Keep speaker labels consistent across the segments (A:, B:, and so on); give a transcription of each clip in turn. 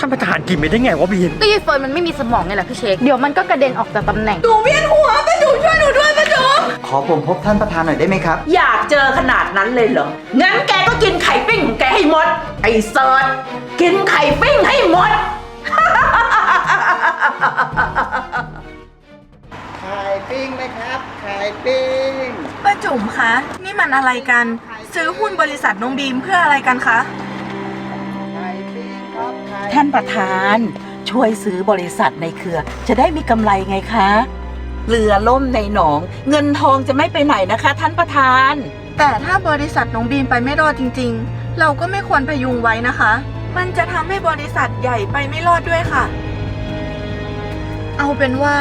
A: ท่านประธานกินไปได้ไงวะบีม
B: ก็ยายเฟิร์นมันไม่มีสมองไงล่ะพี่เช็คเดี๋ยวมันก็กระเด็นออกจากตำแหน่ง
C: หนูเวียนหัวป้าจุ๋มช่วยหนูด้วยป้าจุ๋ม
D: ขอผมพบท่านประธานหน่อยได้ไหมครับ
C: อยากเจอขนาดนั้นเลยเหรอ งั้นแกก็กินไข่ปิ้งของแกให้หมด ไอ้เซิร์ชกินไข่ปิ้งให้หมด
D: ไข่ปิ้งไหมครับ ไข่ปิ้ง
E: ป้าจุ๋มคะ นี่มันอะไรกัน ซื้อหุ้นบริษัทน้องบีมเพื่ออะไรกันคะ
C: ท่านประธาน ช่วยซื้อบริษัทในเครือ จะได้มีกำไรไงคะ เรือล่มในหนอง เงินทองจะไม่ไปไหนนะคะ ท่านประธาน
E: แต่ถ้าบริษัทน้องบีมไปไม่รอดจริง ๆ เราก็ไม่ควรพยุงไว้นะคะ มันจะทำให้บริษัทใหญ่ไปไม่รอดด้วยค่ะ เอาเป็นว่า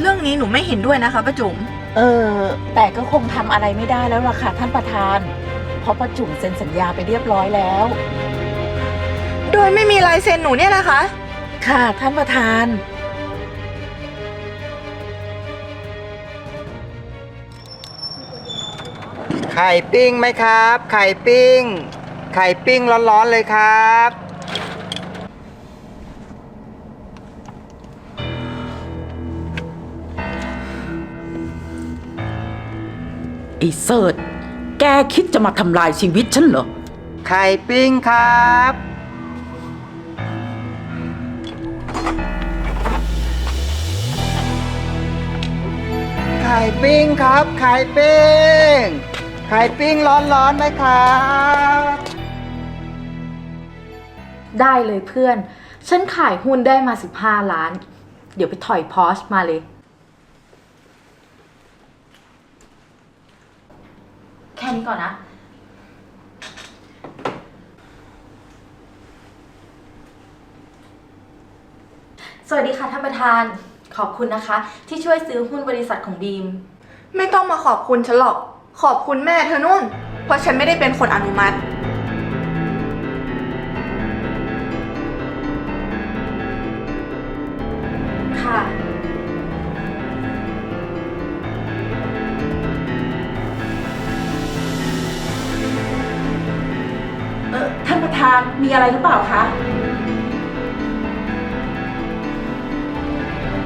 E: เรื่องนี้หนูไม่เห็นด้วยนะคะป้าจุ๋ม
C: เออ แต่ก็คงทำอะไรไม่ได้แล้วล่ะค่ะท่านประธาน เพราะประจุมเซ็นสัญญาไปเรียบร้อยแล้ว
E: โดยไม่มีลายเซ็นหนูเนี่ยนะคะ
C: ค่ะท่านประธาน
D: ไข่ปิ้งไหมครับ ไข่ปิ้ง ไข่ปิ้งร้อนๆเลยครับ
C: ไอ้เสิร์ชแกคิดจะมาทำลายชีวิตฉันเหรอ
D: ไข่ปิ้งครับ ไข่ปิ้งครับ ไข่ปิ้ง ไข่ปิ้งร้อนๆไหมครับ
B: ได้เลยเพื่อน ฉันขายหุ้นได้มา 15 ล้าน เดี๋ยวไปถอยพอชมาเลย แค่นี้ก่อนนะ วัสดีค่ะท่านประธานขอบคุณนะคะ ที่ช่วยซื้อหุ้นบริษัทของบีม
E: ไม่ต้องมาขอบคุณฉันหรอก ขอบคุณแม่เธอนุ่น เพราะฉันไม่ได้เป็นคนอนุมัติ
B: ค่ะ
C: เออท่านประธานมีอะไรหรือเปล่าคะ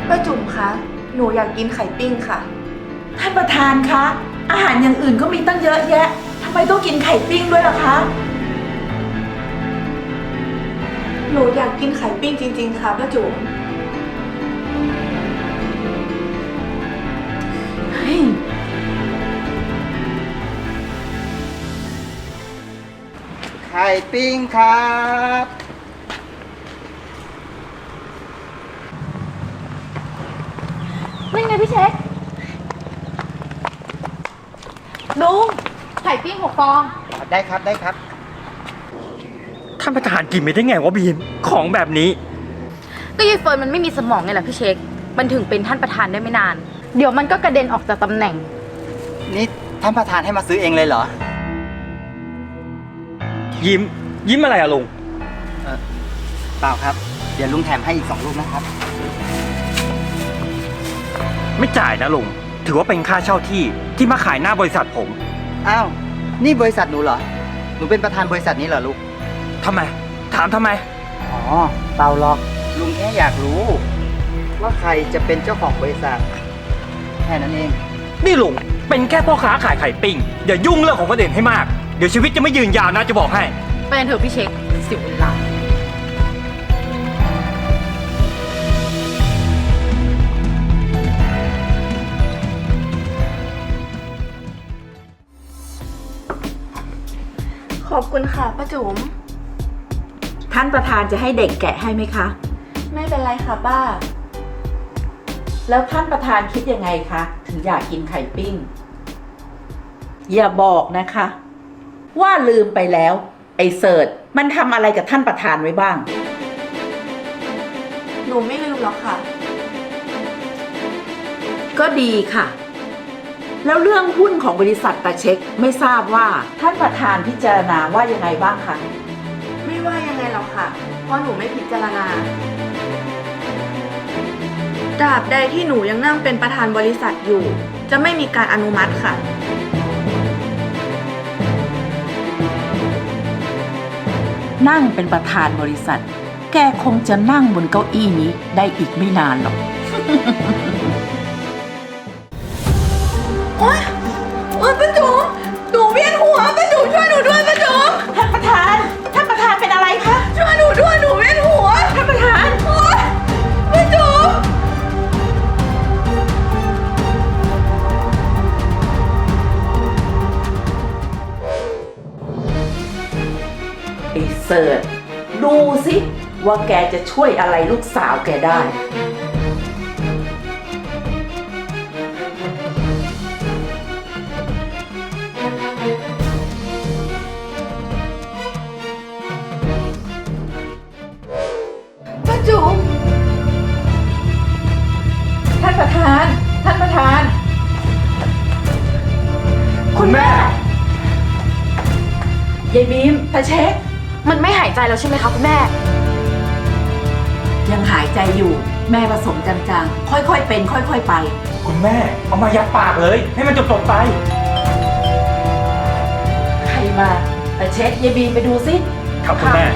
E: ป้าจุ๋มคะ หนูอยากกินไข่ปิ้งค่ะ
C: ท่านประธานคะ อาหารอย่างอื่นก็มีตั้งเยอะแยะทำไมต้องกินไข่ปิ้งด้วยล่ะคะ
E: หนูอยากกินไข่ปิ้งจริง ๆ ค่ะป้าจุ๋ม
C: เฮ้ย
D: ไข่ปิ้งครับ
B: ไงพี่เช็คลุงไข่ปิ้งหกฟอง
D: ได้ครับได้ครับ
A: ท่านประธานกินไปได้ไงวะบีมของแบบนี้
B: ก็ยายเฟิร์นมันไม่มีสมองไงล่ะพี่เช็ค มันถึงเป็นท่านประธานได้ไม่นาน เดี๋ยวมันก็กระเด็นออกจากตำแหน่ง
D: นี่ท่านประธานให้มาซื้อเองเลยเหรอ
A: ยิ้ม ยิ้มอะไรอะลุง
D: เปล่าครับ เดี๋ยวลุงแถมให้อีกสองลูกนะครับ
A: ไม่จ่ายนะลุง ถือว่าเป็นค่าเช่าที่ที่มาขายหน้าบริษัทผม
D: อ้าว นี่บริษัทหนูเหรอ หนูเป็นประธานบริษัทนี้เหรอลูก
A: ทำไม ถามทำไม
D: อ๋อเปล่าหรอก ลุงแค่อยากรู้ ว่าใครจะเป็นเจ้าของบริษัท แค่นั้นเอง
A: นี่ลุงเป็นแค่พ่อค้าขายไข่ปิ้งอย่ายุ่งเรื่องของคนอื่นให้มาก เดี๋ยวชีวิตจะไม่ยืนยาวนะจะบอกให้
B: ไปกันเถอะพี่เช็คเสิบเวลา
E: อบคุณค่ะป้าจุ๋ม
C: ท่านประธานจะให้เด็กแกะให้ไหมคะ
E: ไม่เป็นไรค่ะป้า
C: แล้วท่านประธานคิดยังไงคะ ถึงอยากกินไข่ปิ้ง อย่าบอกนะคะ ว่าลืมไปแล้ว ไอ้เสิร์ชมันทำอะไรกับท่านประธานไว้บ้าง
E: หนูไม่ลืมหรอกค่ะ
C: ก็ดีค่ะ แล้วเรื่องหุ้นของบริษัทตาเช็คไม่ทราบว่า ท่านประธานพิจารณาว่ายังไงบ้างคะ
E: ไม่ว่ายังไงหรอกค่ะ เพราะหนูไม่พิจารณาตราบใดที่หนูยังนั่งเป็นประธานบริษัทอยู่ จะไม่มีการอนุมัติค่ะ
C: นั่งเป็นประธานบริษัท แกแกคงจะนั่งบนเก้าอี้นี้ได้อีกไม่นานหรอก เสิร์ชดูสิว่าแกจะช่วยอะไรลูกสาวแกได้
E: ป้าจุ๋มท่านประธาน ท่านประธาน
A: คุณแม่
C: ยายบีมตาเช็ค
B: มันไม่หายใจแล้วใช่ไหมคะคุณแม่
C: ยังหายใจอยู่ แม่ผสมกลางๆ ค่อยๆ เป็น ค่อย ๆ ไป
A: คุณแม่ เอามายัดปากเลย ให้มันจบๆไป
C: ใครมาตาเช็คยายบีมไปดูสิ
A: ครับคุณแม่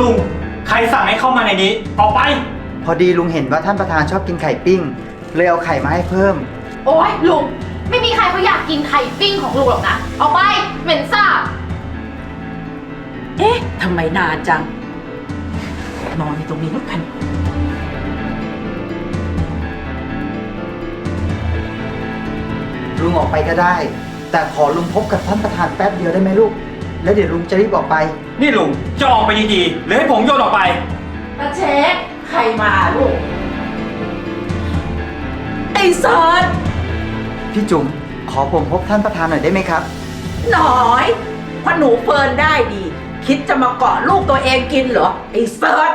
A: ลุง ใครสั่งให้เข้ามาในนี้ออกไป
D: พอดีลุงเห็นว่าท่านประธานชอบกินไข่ปิ้ง เลยเอาไข่มาให้เพิ่ม
B: โอ๊ยลุง ไม่มีใครเขาอยากกินไข่ปิ้งของลุงหรอกนะเอาไป เหม็นสาบ
C: เอ๊ะทำไมนานจัง นอนในตรงนี้แล้วกัน
D: ลุงออกไปก็ได้ แต่ขอลุงพบกับท่านประธานแป๊บเดียวได้ไหมลูก แล้วเดี๋ยวลุงจะรีบออกไป
A: นี่ลุงจะออกไปดีๆหรือให้ผมโยนออกไป
C: ตาเช็คใครมาลูก ไอ้เซิร์ช
D: พี่จุ๋มขอผมพบท่านประธานหน่อยได้ไหมครับ
C: หน่อยเพราะหนูเฟิร์นได้ดี คิดจะมาเกาะลูกตัวเองกินเหรอ ไอ้เซิร์ช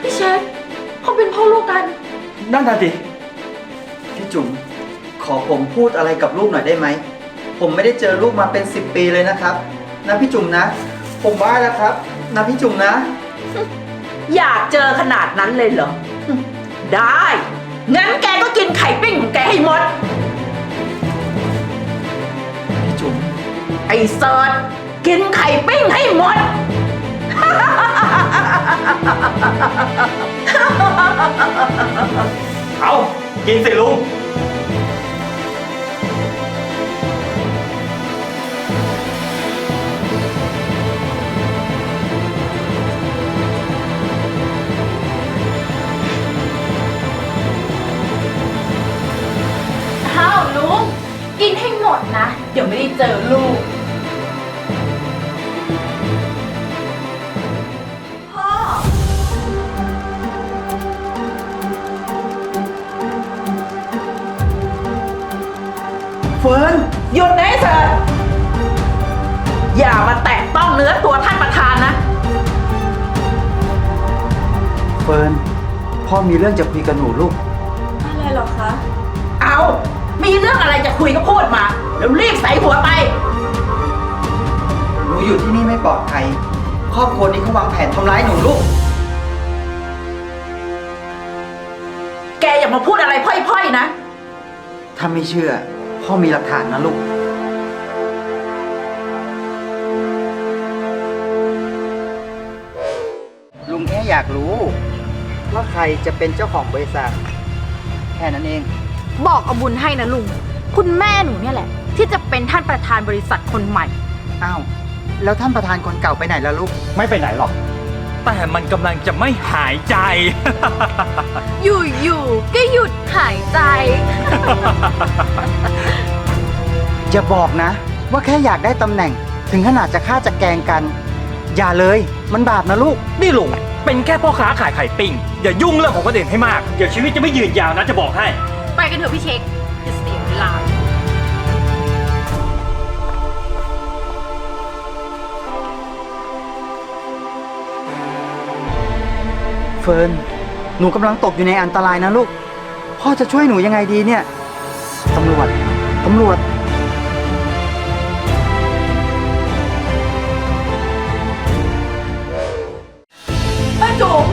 B: พี่เช็คเขาเป็นพ่อลูกกัน
A: นั่นน่ะสิ
D: พี่จุ๋มขอผมพูดอะไรกับลูกหน่อยได้ไหม ผมไม่ได้เจอลูกมาเป็นสิบปีเลยนะครับนะพี่จุ๋มนะ ผมว่าแล้วครับนะพี่จุ๋มนะ
C: อยากเจอขนาดนั้นเลยเหรอ ได้ งั้นแกก็กินไข่ปิ้งของแกให้หมด
D: พี่จุ๋ม
C: ไอ้เซิร์ชกินไข่ปิ้งให้หมด
A: เอากินสิลุง
D: ฟิร์น
C: หยุดนะไอ้เสิร์ชอย่ามาแตะต้องเนื้อตัวท่านประธานนะ
D: เฟิร์นพ่อมีเรื่องจะคุยกับหนูลูก
E: อะไรเหรอคะ
C: เอามีเรื่องอะไรจะคุยก็พูดมาแล้วรีบใส่หัวไป
D: หนูอยู่ที่นี่ไม่ปลอดภัย ครอบครัวนี้เขาวางแผนทำร้ายหนูลูก
C: แกอย่ามาพูดอะไรพร่อยๆนะ
D: ถ้าไม่เชื่อ พ่อมีหลักฐานนะลูก ลุงแค่อยากรู้ ว่าใครจะเป็นเจ้าของบริษัท แค่นั้นเอง
B: บอกเอาบุญให้นะลุง คุณแม่หนูเนี่ยแหละ ที่จะเป็นท่านประธานบริษัทคนใหม่
D: อ้าว แล้วท่านประธานคนเก่าไปไหนล่ะลูก
A: ไม่ไปไหนหรอก แต่มันกำลังจะไม่หายใจ
B: อยู่ๆก็หยุดหายใจ
D: อย่าบอกนะ ว่าแค่อยากได้ตำแหน่ง ถึงขนาดจะฆ่าจะแกล้งกัน อย่าเลยมันบาปนะลูก
A: นี่ลุงเป็นแค่พ่อค้าขายไข่ปิ้ง อย่ายุ่งเรื่องของคนอื่นให้มาก เดี๋ยวชีวิตจะไม่ยืนยาวนะจะบอกให้
B: ไปกันเถอะพี่เช็ค เฟิ
D: ร์นหนูกำลังตกอยู่ในอันตรายนะลูก พ่อจะช่วยหนูยังไงดีเนี่ยตำรวจตำรวจ
C: ป้าจุ๋ม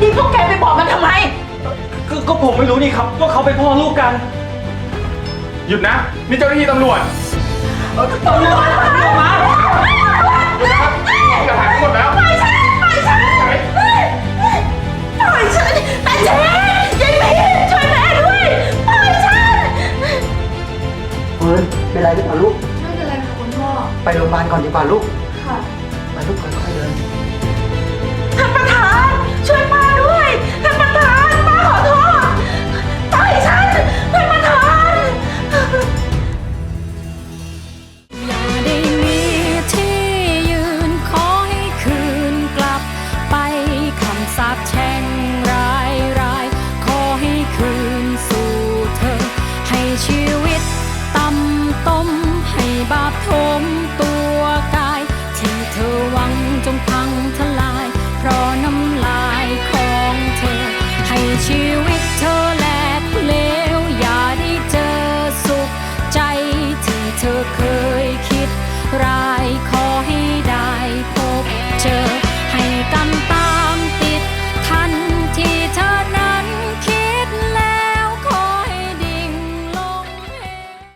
C: นี่พวกแกไปบอกมันทำไม
A: ก็ก็ผมไม่รู้นี่ครับว่าเขาเป็นพ่อลูกกัน
C: หยุดนะนี่เจ้าหน้าที่ตำรวจ
A: ตำรวจตำรวจมา
C: หยุดนะครับหลักฐานทั้งหมดแล้ว
F: หรือเปล่าลูก
E: ไม่เป็นไรค่ะคุณพ่อ
F: ไปโรงพยาบาลก่อนดีกว่าลูก